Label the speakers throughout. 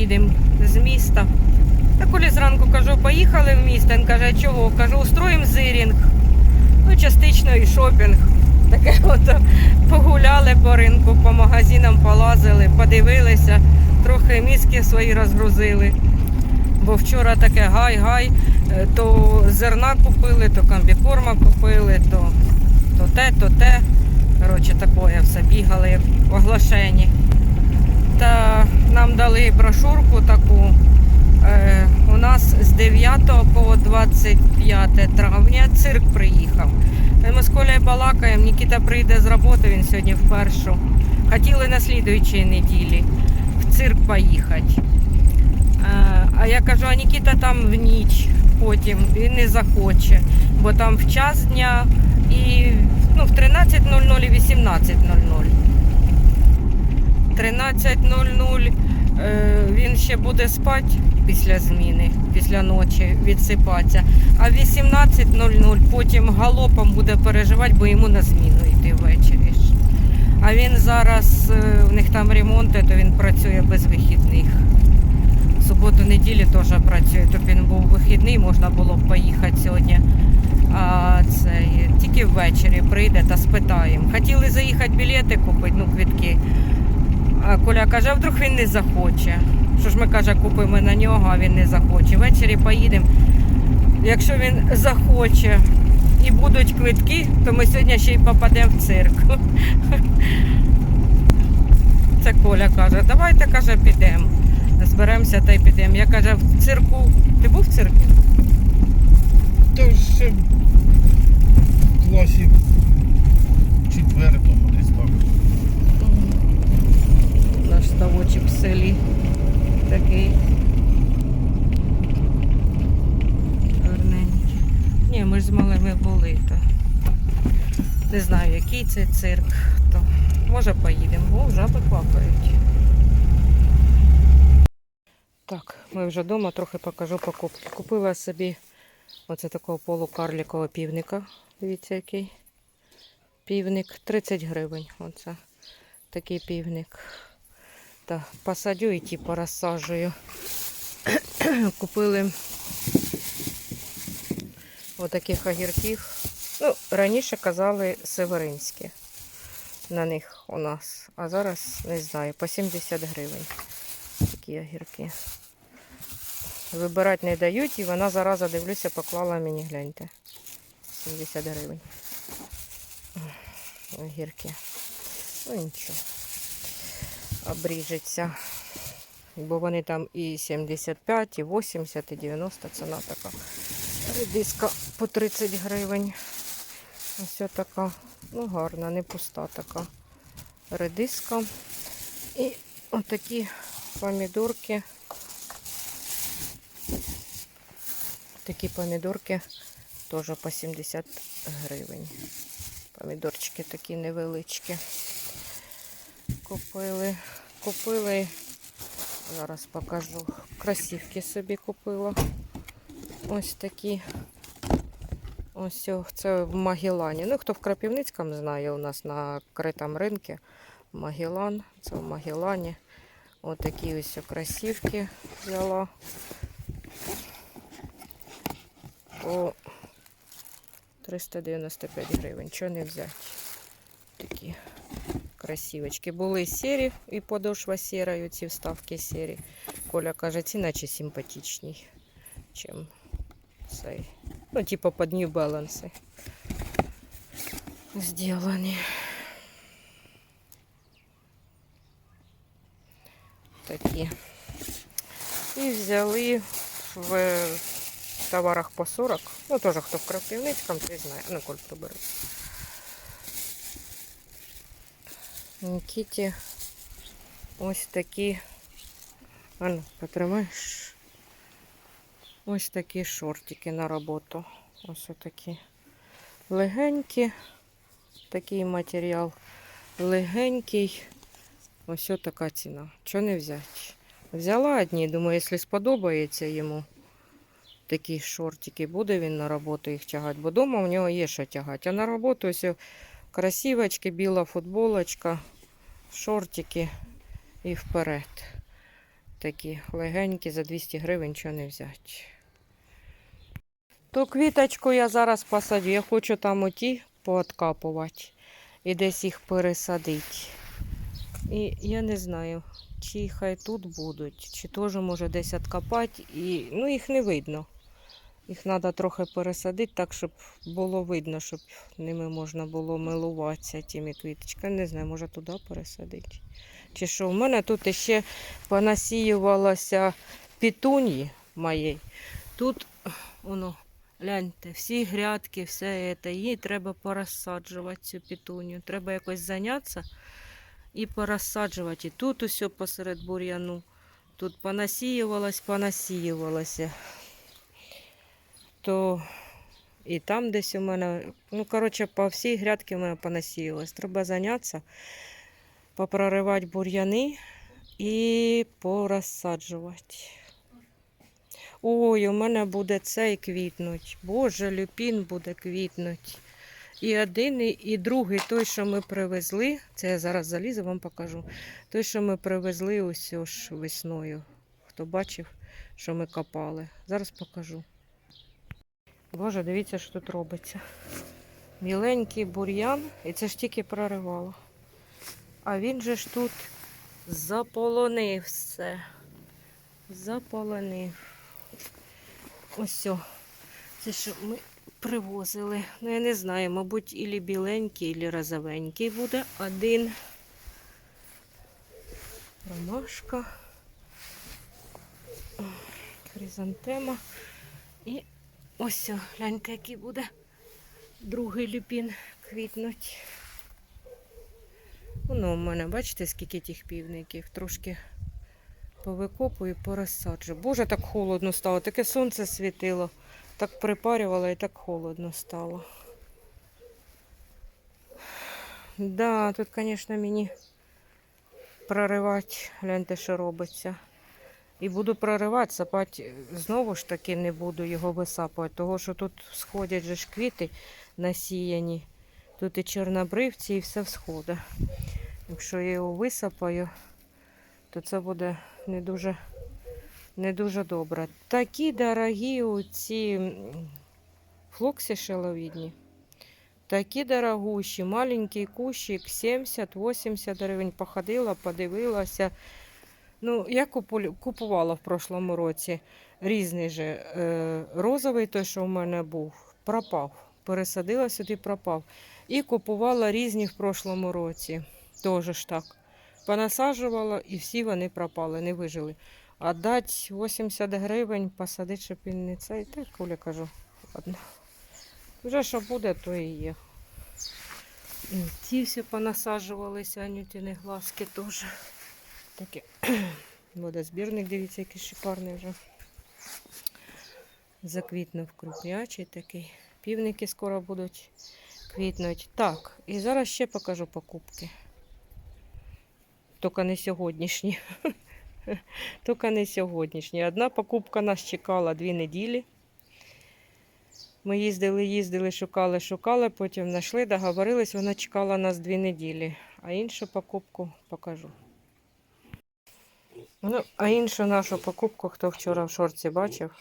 Speaker 1: їдемо з міста. Та коли зранку кажу, поїхали в місто, він каже, чого? Кажу, устроїмо зирінг. Ну, частично і шопінг. Таке от погуляли по ринку, по магазинам полазили, подивилися, трохи мізки свої розгрузили. Бо вчора таке гай-гай, е, то зерна купили, то комбікорма купили, то, то те, то те. Коротше, таке все бігали як в оглашенні. Та нам дали брошурку таку. Е, у нас з 9 по 25 травня цирк приїхав. Ми з Колею балакаємо, Нікіта прийде з роботи, він сьогодні в першу. Хотіли на слідуючій неділі в цирк поїхати. Е, А я кажу, а Нікіта там в ніч потім він не захоче, бо там в час дня і ну, в 13.00 і 18.00. 13.00 е, він ще буде спати після зміни, після ночі відсипатися. А в 18.00 потім галопом буде переживати, бо йому на зміну йти ввечері. А він зараз, е, в них там ремонти, то він працює без вихідних. Суботу неділі теж працює, то він був вихідний, можна було б поїхати сьогодні. А це тільки ввечері прийде та спитаємо. Хотіли заїхати білети купити, ну квітки. А Коля каже, а вдруг він не захоче. Що ж ми каже, купимо на нього, а він не захоче. Ввечері поїдемо. Якщо він захоче і будуть квитки, то ми сьогодні ще й попадемо в цирк. Це Коля каже, давайте каже, підемо. Зберемося та й підемо. Я каже, в цирку. Ти був в цирку?
Speaker 2: Та ще в класі четвертому десь так.
Speaker 1: Наш ставочок в селі такий. Гарненький. Ні, ми ж з малими були, то не знаю, який це цирк, то може поїдемо, о, жаби квакають. Так, ми вже вдома, трохи покажу покупки. Купила собі оце такого полукарлікового півника. Дивіться, який півник 30 гривень. Оце такий півник. Та посадю і ті порозсаджую. Купили отаких огірків. Ну, раніше казали северинські на них у нас. А зараз не знаю, по 70 гривень такі огірки. Вибирати не дають і вона зараза, дивлюся, поклала мені, гляньте. 70 гривень. Огірки. Ну нічого обріжеться. Бо вони там і 75, і 80, і 90 ціна така. Редиска по 30 гривень. Ось така, ну гарна, не пуста така редиска. І отакі помідорки. Такі помідорки теж по 70 гривень. Помідорчики такі невеличкі купили. Купили, зараз покажу. Красівки собі купила. Ось такі. Ось о, це в Магелані. Ну, хто в Крапівницькому знає, у нас на критому ринку Магелан. Це в Магелані. Ось такі ось красівки взяла. По 395 гривень. Чого не взяти? Такі красивочки. Були сірі і подошва сіра, і ці вставки сірі. Коля каже, ці наче симпатичні, чим цей. Ну, типу під New Balance сделані. Такі. І взяли в товарах по 40. Ну, теж хто в Кропивницькому, той знає. Ну, Коль прибери. Нікіті ось такі. Ану, потримаєш. Ось такі шортики на роботу. Ось такі легенькі. Такий матеріал легенький. Ось така ціна. Чого не взяти? Взяла одні, думаю, якщо сподобається йому такі шортики, буде він на роботу їх тягати, бо вдома у нього є що тягати. А на роботу ось красивочки, біла футболочка, шортики і вперед. такі легенькі, за 200 гривень нічого не взяти. То квіточку я зараз посадю. Я хочу там оті пооткапувати і десь їх пересадити. І я не знаю, чи хай тут будуть, чи теж може десь откопати. І, ну, їх не видно. Їх треба трохи пересадити так, щоб було видно, щоб ними можна було милуватися тими квіточками. Не знаю, може туди пересадити. Чи що? У мене тут ще понасіювалося пітуньї моєї. Тут воно, гляньте, всі грядки, все це. Її треба порозсаджувати цю пітуню. Треба якось зайнятися і порозсаджувати. І тут усе посеред бур'яну. Тут понасіювалось, понасіювалося. То і там десь у мене, ну, коротше, по всій грядці у мене понасіялось. Треба зайнятися, попроривати бур'яни і порозсаджувати. Ой, у мене буде цей квітнуть. Боже, люпін буде квітнуть. І один, і- другий, той, що ми привезли, це я зараз залізу, вам покажу. Той, що ми привезли ось ж весною. Хто бачив, що ми копали. Зараз покажу. Боже, дивіться, що тут робиться. Міленький бур'ян, і це ж тільки проривало. А він же ж тут заполонив все. Заполонив. Ось. о. Це що ми привозили. Ну, я не знаю, мабуть, ілі біленький, ілі розовенький буде. Один. Ромашка. Хризантема. І ось, о, гляньте, який буде другий люпін квітнуть. Воно у мене, бачите, скільки тих півників. Трошки повикопую, порозсаджу. Боже, так холодно стало, таке сонце світило. Так припарювало і так холодно стало. Да, тут, звісно, мені проривати, гляньте, що робиться. І буду проривати, сапати знову ж таки не буду його висапувати, тому що тут сходять же ж квіти насіяні. Тут і чорнобривці, і все всходить. Якщо я його висапаю, то це буде не дуже, не дуже добре. Такі дорогі ці флокси шеловідні. Такі дорогущі, маленький кущик 70-80 гривень. Походила, подивилася. Ну, я купувала в прошлому році різний же е, розовий, той, що в мене був, пропав. Пересадила сюди, пропав. І купувала різні в прошлому році. Теж ж так. Понасаджувала і всі вони пропали, не вижили. А дати 80 гривень, посадити, щоб він не цей. Так, Коля кажу, ладно. Вже що буде, то і є. І ті всі понасаджувалися, анютіни глазки теж. Таке. Водозбірник, дивіться, який шикарний вже. Заквітнув крупнячий такий. Півники скоро будуть квітнути. Так, і зараз ще покажу покупки. Тільки не сьогоднішні. Тільки не сьогоднішні. Одна покупка нас чекала дві неділі. Ми їздили, їздили, шукали, шукали, потім знайшли, договорились, вона чекала нас дві неділі. А іншу покупку покажу. Ну, а іншу нашу покупку, хто вчора в шорці бачив,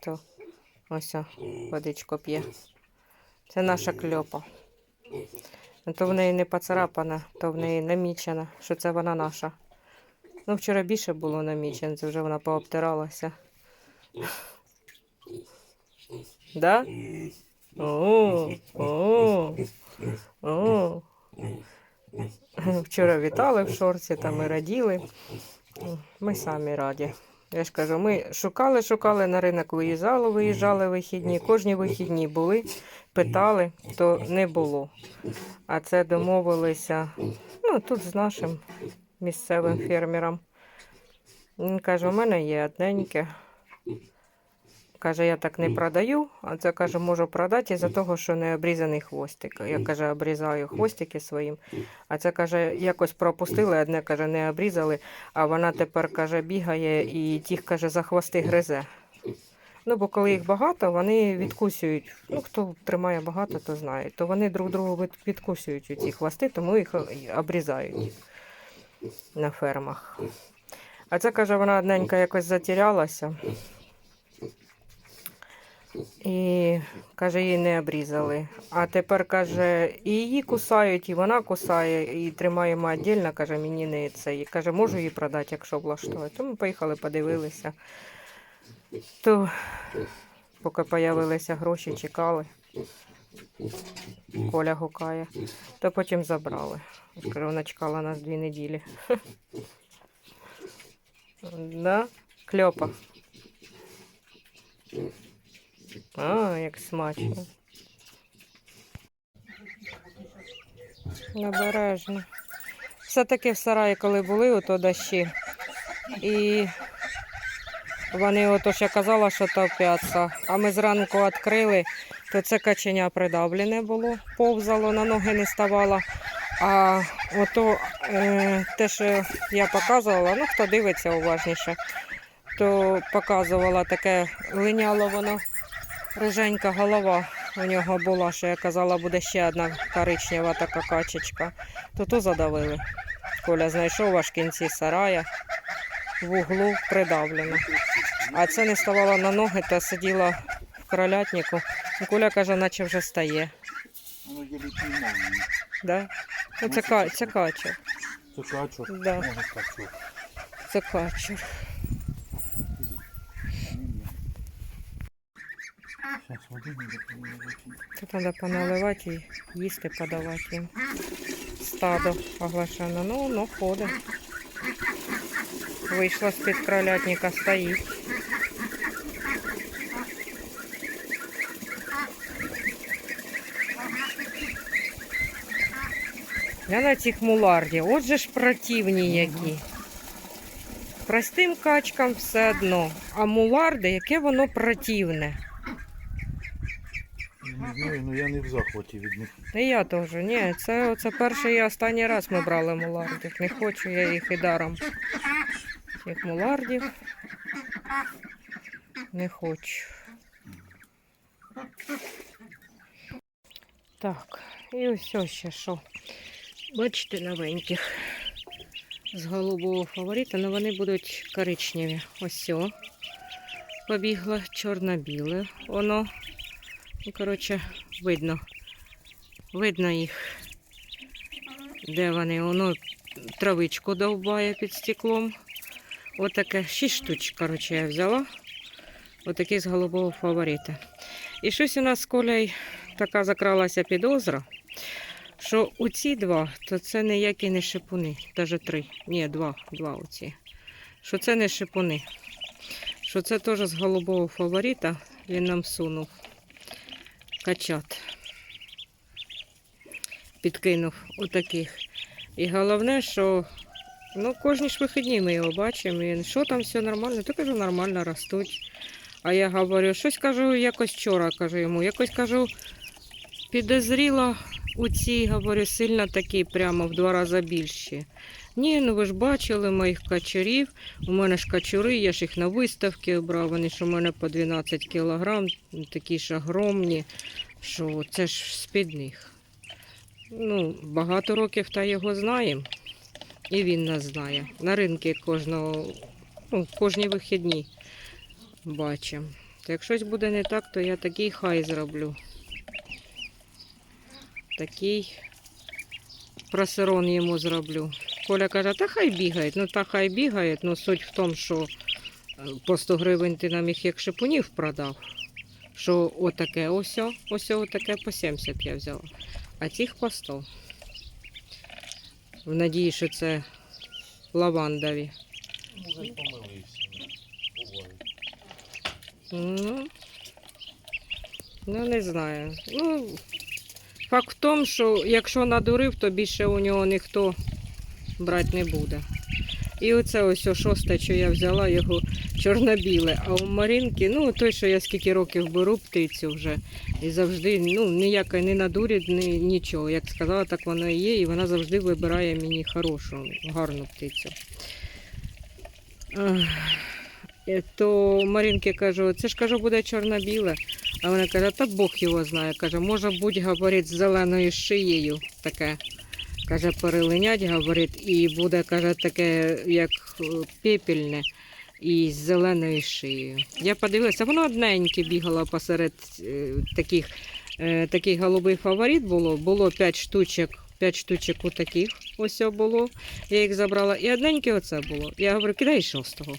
Speaker 1: то ось о, водичку п'є. Це наша кльопа. То в неї не поцарапана, то в неї намічена, що це вона наша. Ну, вчора більше було намічено, це вже вона пообтиралася. Да? О, о, о. Вчора вітали в шорці, там ми раділи. Ми самі раді. Я ж кажу, ми шукали, шукали на ринок, виїжджали, виїжджали вихідні. Кожні вихідні були, питали, то не було. А це домовилися ну, тут з нашим місцевим фермером. Він каже, у мене є одненьке. Каже, я так не продаю, а це каже, можу продати із-за того, що не обрізаний хвостик. Я каже, обрізаю хвостики своїм. А це каже, якось пропустили, одне каже, не обрізали, а вона тепер каже, бігає і тих каже, за хвости гризе. Ну, бо коли їх багато, вони відкусюють. Ну, хто тримає багато, то знає. То вони друг другу від- відкусюють ці хвости, тому їх обрізають на фермах. А це каже, вона одненька якось затерялася. І каже, її не обрізали. А тепер каже, і її кусають, і вона кусає, і тримаємо віддільно, каже, мені не це. І каже, можу її продати, якщо влаштує. То ми поїхали, подивилися. То поки з'явилися гроші, чекали. Коля гукає, то потім забрали. Кажу, вона чекала нас дві неділі. Кльопа. А, як смачно. Обережно. Все-таки в сараї, коли були, ото дощі. І вони, ото ж я казала, що топляться. А ми зранку відкрили, то це каченя придавлене було, повзало, на ноги не ставало. А ото е, те, що я показувала, ну хто дивиться уважніше, то показувала таке линяло воно, риженька голова у нього була, що я казала, буде ще одна коричнева така качечка. То ту задавили. Коля знайшов аж кінці сарая в углу придавлено. А це не ставала на ноги та сиділа в кролятнику. І Коля каже, наче вже стає.
Speaker 2: Воно є.
Speaker 1: Да? Ну, це, ка- це кача.
Speaker 2: Це качок.
Speaker 1: Да.
Speaker 2: Може качок.
Speaker 1: Це качур. Тут треба поналивати і їсти подавати їм. Стадо оглашено. Ну, ну ходить. Вийшла з-під кролятника, стоїть. Я на цих мулардів. От же ж противні які. Простим качкам все одно. А муларди, яке воно противне.
Speaker 2: Знаю, ну я не в захваті від них.
Speaker 1: І я теж. Ні, це, це перший і останній раз ми брали мулардів. Не хочу я їх і даром. Цих мулардів. Не хочу. Так, і ось ще що. Бачите, новеньких. З голубого фаворита, але вони будуть коричневі. Ось о. Побігло чорно-біле. Воно. Ну, коротше, видно. Видно їх. Де вони? Воно травичку довбає під стеклом. Отаке. Шість штучок, коротше, я взяла. Отакі з голубого фаворита. І щось у нас з Колею така закралася підозра, що у ці два, то це ніякі не шипуни. Навіть три. Ні, два, два оці. Що це не шипуни. Що це теж з голубого фаворита він нам сунув. Качат. Підкинув отаких. І головне, що ну, кожні ж вихідні ми його бачимо. І що там все нормально? То кажу, нормально ростуть. А я говорю, щось кажу, якось вчора кажу йому, якось кажу, підозріла у цій, говорю, сильно такі, прямо в два рази більші. Ні, ну ви ж бачили моїх качурів. У мене ж качури, я ж їх на виставки брав, вони ж у мене по 12 кілограм, такі ж огромні, що це ж з-під них. Ну, багато років та його знаємо. І він нас знає. На ринки кожного, ну, кожні вихідні бачимо. Як щось буде не так, то я такий хай зроблю. Такий просерон йому зроблю. Коля каже, та хай бігає. Ну та хай бігає. Ну суть в тому, що е, по 100 гривень ти нам їх як шипунів продав. Що отаке ось, ось отаке по 70 я взяла. А цих по 100. В надії, що це лавандові.
Speaker 2: Може помилився.
Speaker 1: Ну, ну, не знаю. Ну, факт в тому, що якщо надурив, то більше у нього ніхто брати не буде. І оце ось о шосте, що я взяла, його чорно-біле. А у Марінки, ну той, що я скільки років беру птицю вже. І завжди, ну, ніяка не надурить, ні, нічого. Як сказала, так воно і є, і вона завжди вибирає мені хорошу, гарну птицю. Е, то Марінки кажу, це ж кажу, буде чорно-біле. А вона каже, та Бог його знає. Каже, може бути, говорить, з зеленою шиєю таке. Каже, перелинять, говорить, і буде, каже, таке, як е, пепельне і з зеленою шиєю. Я подивилася, воно одненьке бігало посеред е, таких, е, такий голубий фаворит було. Було 5 штучок, 5 штучок у таких ось було. Я їх забрала. І одненьке оце було. Я говорю, кидай шостого.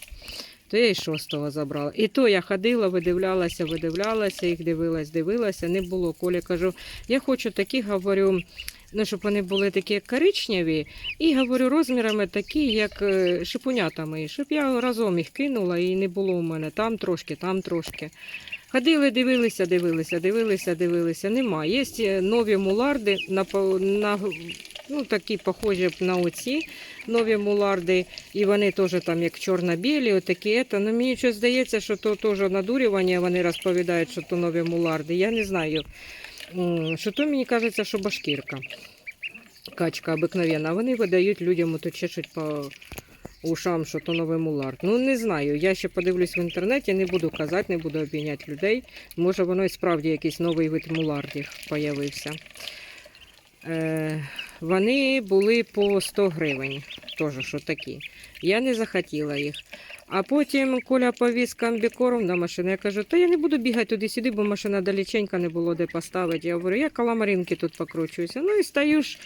Speaker 1: То я і шостого забрала. І то я ходила, видивлялася, видивлялася, їх дивилась, дивилася, не було. Коля кажу, я хочу такі, говорю, ну, щоб вони були такі коричневі, і говорю, розмірами такі, як е, шипунята мої, щоб я разом їх кинула і не було у мене там трошки, там трошки. Ходили, дивилися, дивилися, дивилися, дивилися. Нема. Є е, нові муларди, на, на, ну, такі похожі на оці нові муларди, і вони теж там як чорно-білі, отакі. Це. Ну, мені щось здається, що то теж надурювання, вони розповідають, що то нові муларди. Я не знаю. Що то мені кажеться, що башкірка. Качка обикновенна. Вони видають людям, ото чешуть по ушам, що то новий мулар. Ну не знаю. Я ще подивлюсь в інтернеті, не буду казати, не буду обійняти людей. Може, воно і справді якийсь новий вид мулардів появився. Е, вони були по 100 гривень, теж що такі. Я не захотіла їх. А потім Коля повіз комбікорм на машину. Я кажу, та я не буду бігати туди-сюди, бо машина далеченька не було де поставити. Я говорю, я каламаринки тут покручуюся. Ну і стою ж,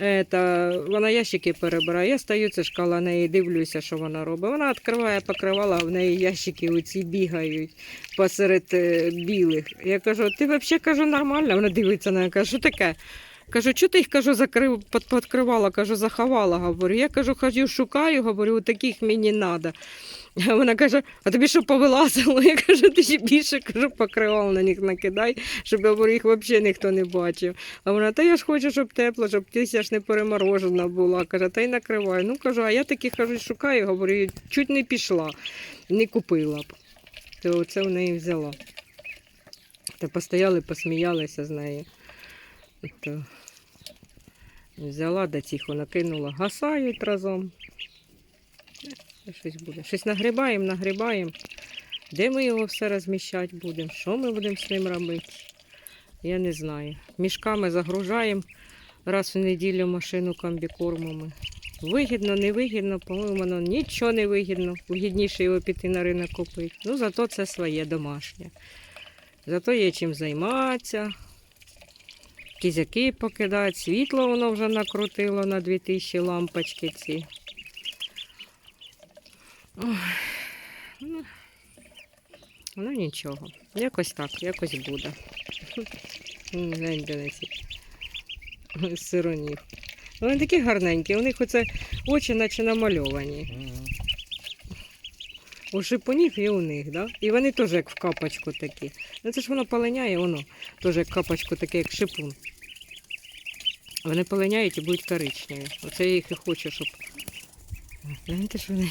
Speaker 1: е, та, вона ящики перебирає. Я стою, це ж неї, дивлюся, що вона робить. Вона відкриває покривала, а в неї ящики оці бігають посеред е, білих. Я кажу, ти взагалі кажу, нормально? Вона дивиться на мене, каже, що таке? Кажу, що ти їх кажу, закрив, під- підкривала, кажу, заховала. Говорю. Я кажу, хожу, шукаю, говорю, таких мені треба. Вона каже, а тобі що повилазило? Я кажу, ти ще більше кажу, покривал на них накидай, щоб я говорю, їх взагалі ніхто не бачив. А вона, та я ж хочу, щоб тепло, щоб ти ж не переморожена була. Каже, та й накривай. Ну кажу, а я таки кажу, шукаю, говорю, чуть не пішла, не купила б. То це в неї взяла. Та постояли, посміялися з нею. То взяла да тихо накинула. Гасають разом. Щось буде. Щось нагрібаємо, нагрібаємо. Де ми його все розміщати будемо? Що ми будемо з ним робити? Я не знаю. Мішками загружаємо раз у неділю машину комбікормами. Вигідно, невигідно, по-моєму, воно нічого не вигідно. Вигідніше його піти на ринок купити. Ну, зато це своє домашнє. Зато є чим займатися. Кізяки покидають, світло воно вже накрутило на 2000 лампочки ці. Ой, ну, нічого, якось так, якось буде. М, Гляньте ці сиронів. Вони такі гарненькі, у них оце очі наче намальовані. У шипунів і у них, да? І вони теж як в капочку такі. Ну це ж воно полиняє, воно теж як капочку таке, як шипун. Вони полиняють і будуть коричневі. Оце я їх і хочу, щоб. Гляньте, що вони.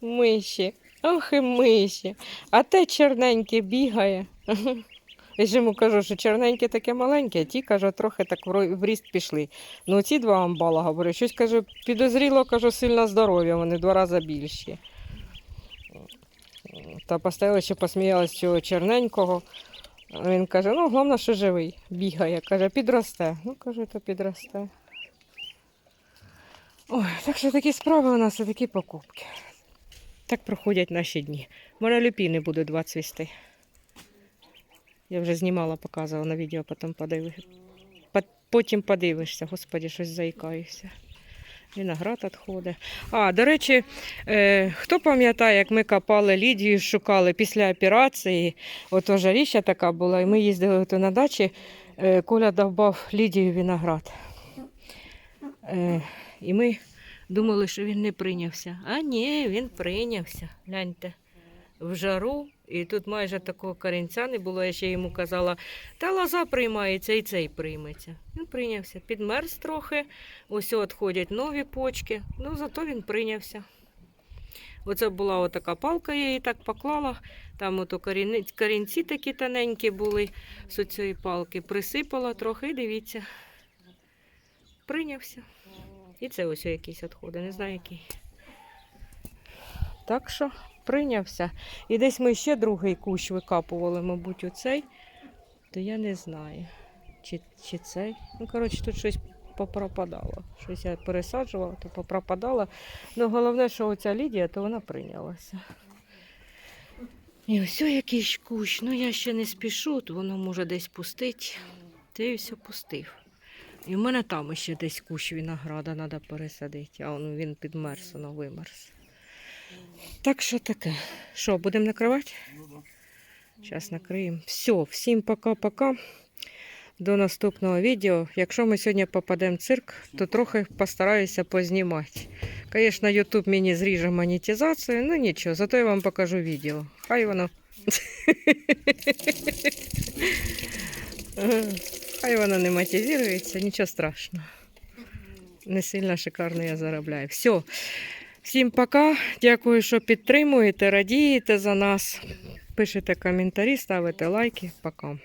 Speaker 1: Миші. Ох і миші. А те чорненьке бігає. Я ж йому кажу, що чорненьке таке маленьке, а ті, кажу, трохи так в ріст пішли. Ну, ці два амбала, говорю, щось кажу, підозріло, кажу, сильно здоров'я, вони два рази більші. Та поставили ще посміялась цього чорненького. Він каже, ну, головне, що живий, бігає. Каже, підросте. Ну, кажу, то підросте. Ой, так що такі справи у нас і такі покупки. Так проходять наші дні. Монолюпіни буду два цвісти. Я вже знімала, показувала на відео, потім подивишся. Потім подивишся, господі, щось заїкаюся. Виноград відходить. А, до речі, е, хто пам'ятає, як ми копали Лідію, шукали після операції, ото жаріща така була, і ми їздили ото на дачі, е, Коля довбав Лідію виноград. Е, і ми думали, що він не прийнявся. А ні, він прийнявся. Гляньте, в жару. І тут майже такого корінця не було. Я ще йому казала, та лоза приймається і цей прийметься. Він прийнявся. Підмерз трохи, ось відходять нові почки, ну зато він прийнявся. Оце була отака палка, я її так поклала. Там ото корінці такі тоненькі були з цієї палки. Присипала трохи і дивіться. Прийнявся. І це ось якісь відходи, не знаю який. Так що прийнявся. І десь ми ще другий кущ викапували, мабуть, оцей. то я не знаю. Чи, чи цей. Ну, коротше, тут щось попропадало. Щось я пересаджувала, то попропадало. Ну, головне, що оця Лідія, то вона прийнялася. І ось якийсь кущ. Ну я ще не спішу, то воно може десь пустить. Ти все пустив. І в мене там ще десь кущ винограда треба пересадити, а він підмерз, воно вимерз. Так що таке. Що, будемо накривати? Зараз накриємо. Все, всім пока-пока. До наступного відео. Якщо ми сьогодні попадемо в цирк, то трохи постараюся познімати. Звісно, YouTube мені зріже монетизацію, ну нічого, зато я вам покажу відео. Хай воно. Хай воно не монетизується, нічого страшного. Не сильно шикарно я заробляю. Все. Всім пока. Дякую, що підтримуєте, радієте за нас. Пишете коментарі, ставите лайки. Пока.